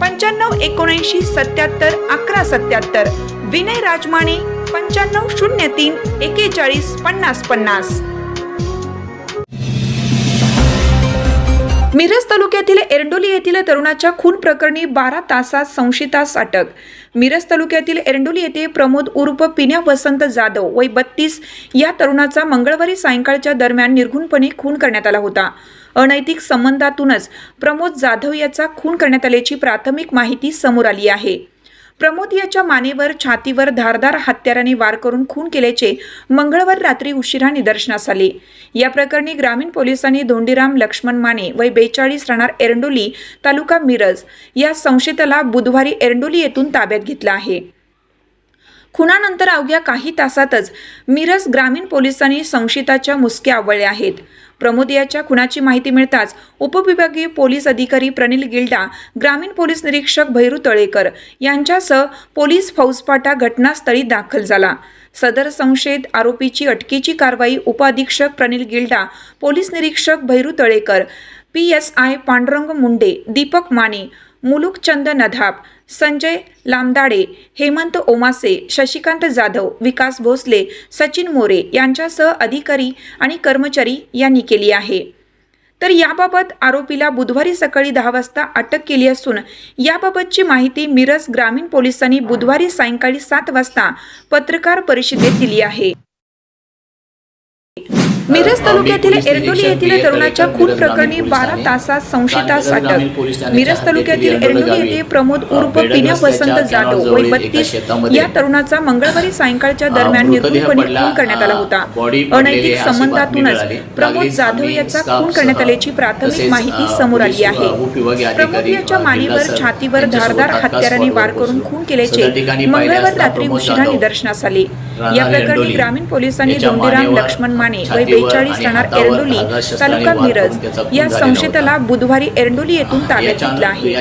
पंच्याण्णव एकोणऐंशी सत्याहत्तर अकरा सत्याहत्तर. विनय राजमाने पंच्याण्णव शून्य तीन एकेचाळीस पन्नास पन्नास. मिरज तालुक्यातील एरंडोली येथील तरुणाच्या खून प्रकरणी बारा तासात संशयितास अटक. मिरज तालुक्यातील एरंडोली येथे प्रमोद उर्फ पिन्या वसंत जाधव वय बत्तीस या तरुणाचा मंगळवारी सायंकाळच्या दरम्यान निर्घुणपणे खून करण्यात आला होता. अनैतिक संबंधातूनच प्रमोद जाधव याचा खून करण्यात आल्याची प्राथमिक माहिती समोर आली आहे. प्रमोद याच्या मानेवर छातीवर धारदार हत्याराने वार करून खून केल्याचे मंगळवार रात्री उशिरा निदर्शनास आले. या प्रकरणी ग्रामीण पोलिसांनी धोंडीराम लक्ष्मण माने वय बेचाळीस राहणार एरंडोली तालुका मिरज या संशयिताला बुधवारी एरंडोली येथून ताब्यात घेतलं आहे. खुनानंतर अवघ्या काही तासातच मिरज ग्रामीण पोलिसांनी संशयिताच्या मुसक्या आवळल्या आहेत. प्रमोद याच्या खुनाची माहिती मिळताच उपविभागीय पोलीस अधिकारी प्रनिल गिल्डा ग्रामीण पोलीस निरीक्षक भैरू तळेकर यांच्यासह पोलीस फौजफाटा घटनास्थळी दाखल झाला. सदर संशयित आरोपीची अटकेची कारवाई उपअधीक्षक प्रनिल गिल्डा पोलीस निरीक्षक Bhairu Talekar P S I Pandurang Munde Deepak Mane Mulukchand Nadhap Sanjay Lamdade Hemant Omase Shashikant Jadhav Vikas Bhosale Sachin More यांच्यासह अधिकारी आणि कर्मचारी यांनी केली आहे. तर याबाबत आरोपीला बुधवारी सकाळी दहा वाजता अटक केली असून याबाबतची माहिती मिरज ग्रामीण पोलिसांनी बुधवारी सायंकाळी सात वाजता पत्रकार परिषदेत दिली आहे. मिरज तालुक्यातील एरडोली येथील तरुणाच्या खून प्रकरणी बारा तासात संशयितास अटक मिरज तालुक्यातील एरडोली येथे प्रमोद उर्फ पिन्या वसंत जाधव वय बत्तीस या तरुणाचा मंगळवारी सायंकाळच्या दरम्यान निर्घुणपणे खून करण्यात आला होता. अनैतिक संबंधातूनच प्रमोद जाधव याचा खून करण्यात आल्याची प्राथमिक माहिती समोर आली आहे. प्रमोद याच्या मानेवर छातीवर धारदार हत्याराने वार करून खून केल्याचे मंगळवार रात्री उशिरा निदर्शनास आले. या प्रकरणी ग्रामीण पोलिसांनी धोंडीराम लक्ष्मण माने वय बेचाळीस राहणार एरंडोली तालुका मिरज या संशयिताला बुधवारी एरंडोली येथून ताब्यात घेतलं आहे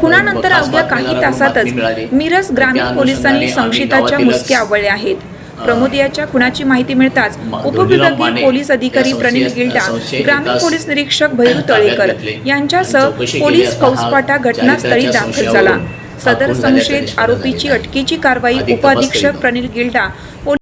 खुनानंतर अवघ्या काही तासातच. मिरज ग्रामीण पोलिसांनी संशयिताच्या गावातीलच, मुसक्या आवळल्या आहेत प्रमोद याच्या खुनाची माहिती मिळताच उपविभागीय पोलीस अधिकारी संशयित- गिल्डा ग्रामीण पोलीस निरीक्षक भैरू तळेकर. यांच्यासह पोलीस फौजफाटा घटनास्थळी दाखल झाला सदर संशयित आरोपीची. अटकेची कारवाई उपअधीक्षक प्रनिल गिल्डा